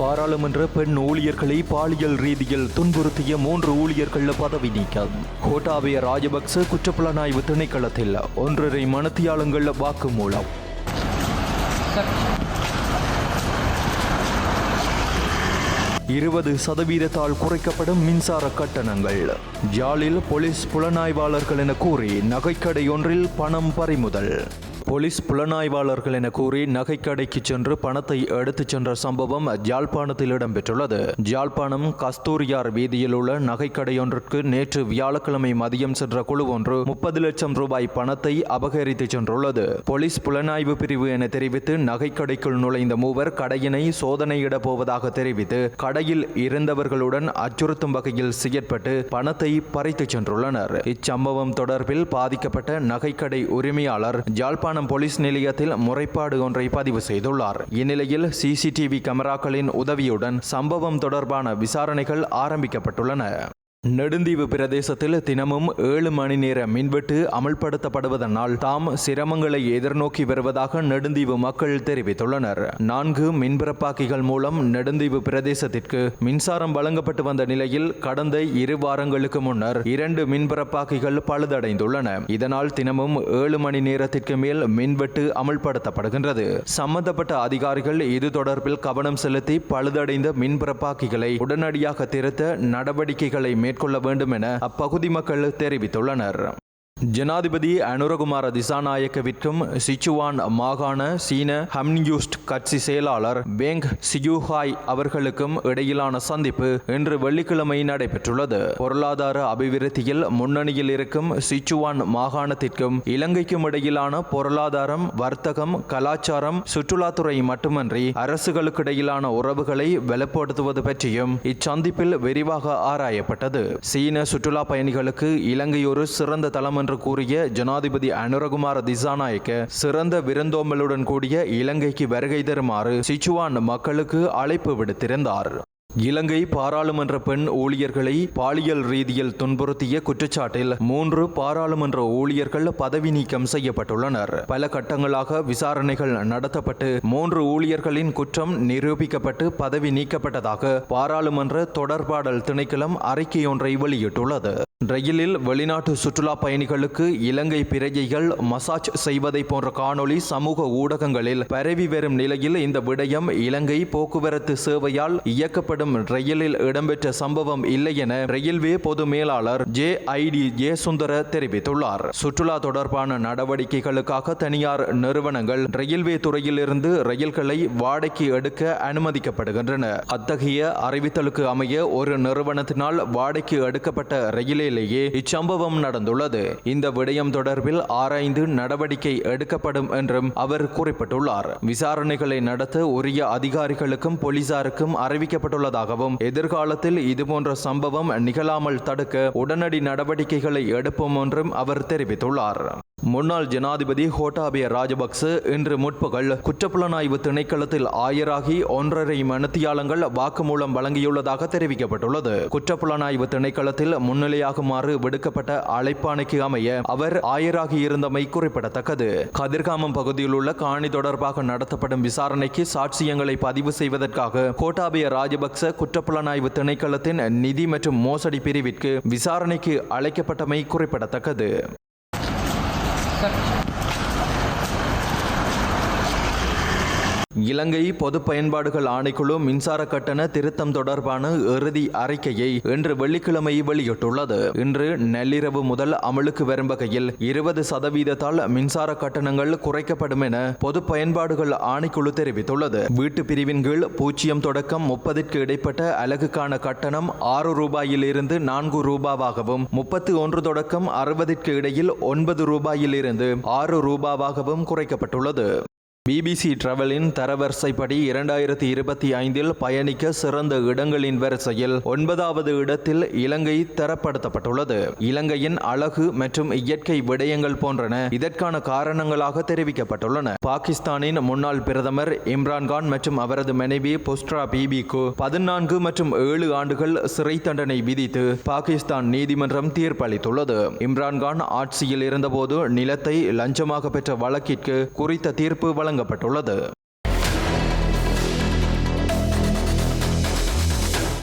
பாராளுமன்ற பெண் ஊழியர்களை பாலியல் ரீதியில் துன்புறுத்திய மூன்று ஊழியர்கள் பதவி நீக்கம். கோட்டாபய ராஜபக்ச குற்றப்புலனாய்வு திணைக்களத்தில் ஒன்றரை மனத்தியாளங்கள் வாக்குமூலம் இருபது சதவீதத்தால் குறைக்கப்படும் மின்சார கட்டணங்கள். ஜாலில் போலீஸ் புலனாய்வாளர்கள் என கூறி நகைக்கடை ஒன்றில் பணம் பறிமுதல். போலீஸ் புலனாய்வாளர்கள் என கூறி நகைக்கடைக்கு சென்று பணத்தை எடுத்துச் சென்ற சம்பவம் ஜாழ்ப்பாணத்தில் இடம்பெற்றுள்ளது. ஜாழ்ப்பாணம் கஸ்தூரியார் வீதியில் உள்ள நகைக்கடையொன்றிற்கு நேற்று வியாழக்கிழமை மதியம் சென்ற குழு ஒன்று முப்பது லட்சம் ரூபாய் பணத்தை அபகரித்து சென்றுள்ளது. போலீஸ் புலனாய்வு பிரிவு என தெரிவித்து நகைக்கடைக்குள் நுழைந்த மூவர் கடையினை சோதனையிட போவதாக தெரிவித்து கடையில் இருந்தவர்களுடன் அச்சுறுத்தும் வகையில் செயற்பட்டு பணத்தை பறித்துச் சென்றுள்ளனர். இச்சம்பவம் தொடர்பில் பாதிக்கப்பட்ட நகைக்கடை உரிமையாளர் ஜாழ்ப்பாணம் போலீஸ் நிலையத்தில் முறைப்பாடு ஒன்றை பதிவு செய்துள்ளார். இந்நிலையில் சிசிடிவி கேமராக்களின் உதவியுடன் சம்பவம் தொடர்பான விசாரணைகள் ஆரம்பிக்கப்பட்டுள்ளன. நெடுந்தீவு பிரதேசத்தில் தினமும் ஏழு மணி நேர மின்வெட்டு அமல்படுத்தப்படுவதனால் தாம் சிரமங்களை எதிர்நோக்கி வருவதாக நெடுந்தீவு மக்கள் தெரிவித்துள்ளனர். நான்கு மின்பிறப்பாக்கிகள் மூலம் நெடுந்தீவு பிரதேசத்திற்கு மின்சாரம் வழங்கப்பட்டு வந்த நிலையில் கடந்த இரு வாரங்களுக்கு முன்னர் இரண்டு மின்பிறப்பாக்கிகள் பழுதடைந்துள்ளன. இதனால் தினமும் ஏழு மணி நேரத்திற்கு மேல் மின்வெட்டு அமல்படுத்தப்படுகின்றது. சம்பந்தப்பட்ட அதிகாரிகள் இது தொடர்பில் கவனம் செலுத்தி பழுதடைந்த மின்பிறப்பாக்கிகளை உடனடியாக திருத்த நடவடிக்கைகளை மேற்கொள்ள வேண்டும் என அப்பகுதி மக்கள் தெரிவித்துள்ளனர். ஜனாதிபதி அனுரகுமார திசாநாயக்கவிற்கும் சிச்சுவான் மாகாண சீன ஹம்யூஸ்ட் கட்சி செயலாளர் பேங் சியூஹாய் அவர்களுக்கும் இடையிலான சந்திப்பு இன்று வெள்ளிக்கிழமை நடைபெற்றுள்ளது. பொருளாதார அபிவிருத்தியில் முன்னணியில் இருக்கும் சிச்சுவான் மாகாணத்திற்கும் இலங்கைக்கும் இடையிலான பொருளாதாரம் வர்த்தகம் கலாச்சாரம் சுற்றுலாத்துறை மட்டுமன்றி அரசுகளுக்கிடையிலான உறவுகளை வலுப்படுத்துவது பற்றியும் இச்சந்திப்பில் விரிவாக ஆராயப்பட்டது. சீன சுற்றுலா பயணிகளுக்கு இலங்கை ஒரு சிறந்த தளம் என்று கூறிய ஜனாதிபதி அனுரகுமார திசாநாயக்க சிறந்த விருந்தோம்பலுடன் கூடிய இலங்கைக்கு வருகை தருமாறு சிச்சுவான் மக்களுக்கு அழைப்பு விடுத்திருந்தார். இலங்கை பாராளுமன்ற பெண் ஊழியர்களை பாலியல் ரீதியில் துன்புறுத்திய குற்றச்சாட்டில் மூன்று பாராளுமன்ற ஊழியர்கள் பதவி நீக்கம் செய்யப்பட்டுள்ளனர். பல கட்டங்களாக விசாரணைகள் நடத்தப்பட்டு மூன்று ஊழியர்களின் குற்றம் நிரூபிக்கப்பட்டு பதவி நீக்கப்பட்டதாக பாராளுமன்ற தொடர்பாடல் திணைக்களம் அறிக்கையொன்றை வெளியிட்டுள்ளது. ரயிலில் வெளிநாட்டு சுற்றுலா பயணிகளுக்கு இலங்கை பிரஜைகள் மசாஜ் செய்வதை போன்ற காணொளி சமூக ஊடகங்களில் பரவி வரும் நிலையில் இந்த விடயம் இலங்கை போக்குவரத்து சேவையால் இயக்கப்படும் ரயிலில் இடம்பெற்ற சம்பவம் இல்லை என ரயில்வே பொது மேலாளர் ஜே ஐடி டி ஜெயசுந்தர தெரிவித்துள்ளார். சுற்றுலா தொடர்பான நடவடிக்கைகளுக்காக தனியார் நிறுவனங்கள் ரயில்வே துறையிலிருந்து ரயில்களை வாடகைக்கு எடுக்க அனுமதிக்கப்படுகின்றன. அத்தகைய அறிவித்தலுக்கு அமைய ஒரு நிறுவனத்தினால் வாடகைக்கு எடுக்கப்பட்ட ரயிலில் நிலையிலேயே இச்சம்பவம் நடந்துள்ளது. இந்த விடயம் தொடர்பில் ஆராய்ந்து நடவடிக்கை எடுக்கப்படும் என்றும் அவர் குறிப்பிட்டுள்ளார். விசாரணைகளை நடத்த உரிய அதிகாரிகளுக்கும் போலீசாருக்கும் அறிவிக்கப்பட்டுள்ளதாகவும் எதிர்காலத்தில் இதுபோன்ற சம்பவம் நிகழாமல் தடுக்க உடனடி நடவடிக்கைகளை எடுப்போம் என்றும் அவர் தெரிவித்துள்ளார். முன்னாள் ஜனாதிபதி ஹோட்டாபய ராஜபக்ச இன்று முற்பகல் குற்றப்புலனாய்வு திணைக்களத்தில் ஆயராகி ஒன்றரை மனத்தியாளங்கள் வாக்குமூலம் வழங்கியுள்ளதாக தெரிவிக்கப்பட்டுள்ளது. குற்றப்புலனாய்வு திணைக்களத்தில் முன்னிலையாக முன்னிலையாகுமாறு விடுக்கப்பட்ட அழைப்பாணைக்கு அமைய அவர் ஆயராகி இருந்தமை குறிப்பிடத்தக்கது. கதிர்காமம் பகுதியில் உள்ள காணி தொடர்பாக நடத்தப்படும் விசாரணைக்கு சாட்சியங்களை பதிவு செய்வதற்காக கோட்டாபய ராஜபக்ச குற்றப்புலனாய்வு திணைக்களத்தின் நிதி மற்றும் மோசடி பிரிவிற்கு விசாரணைக்கு அழைக்கப்பட்டமை குறிப்பிடத்தக்கது. இலங்கை பொது பயன்பாடுகள் ஆணைக்குழு மின்சார கட்டண திருத்தம் தொடர்பான இறுதி அறிக்கையை இன்று வெள்ளிக்கிழமை வெளியிட்டுள்ளது. இன்று நள்ளிரவு முதல் அமலுக்கு வரும் வகையில் இருபது சதவீதத்தால் மின்சார கட்டணங்கள் குறைக்கப்படும் என பொது பயன்பாடுகள் ஆணைக்குழு தெரிவித்துள்ளது. வீட்டு பிரிவின் கீழ் பூஜ்ஜியம் தொடக்கம் முப்பதிற்கு இடைப்பட்ட அலகுக்கான கட்டணம் ஆறு ரூபாயிலிருந்து நான்கு ரூபாவாகவும் முப்பத்தி ஒன்று தொடக்கம் அறுபதிற்கு இடையில் ஒன்பது ரூபாயிலிருந்து ஆறு ரூபாவாகவும் குறைக்கப்பட்டுள்ளது. பிபிசி டிராவலின் தரவரிசைப்படி இரண்டாயிரத்தி இருபத்தி ஐந்தில் பயணிக்க சிறந்த இடங்களின் வரிசையில் ஒன்பதாவது இடத்தில் இலங்கை தரப்படுத்தப்பட்டுள்ளது. இலங்கையின் அழகு மற்றும் இயற்கை விடயங்கள் போன்றன இதற்கான காரணங்களாக தெரிவிக்கப்பட்டுள்ளன. பாகிஸ்தானின் முன்னாள் பிரதமர் இம்ரான்கான் மற்றும் அவரது மனைவி புஸ்ட்ரா பிபிக்கு பதினான்கு மற்றும் ஏழு ஆண்டுகள் சிறை தண்டனை விதித்து பாகிஸ்தான் நீதிமன்றம் தீர்ப்பளித்துள்ளது. இம்ரான்கான் ஆட்சியில் இருந்தபோது நிலத்தை லஞ்சமாக பெற்ற வழக்கிற்கு குறித்த தீர்ப்பு வழங்கப்பட்டுள்ளது.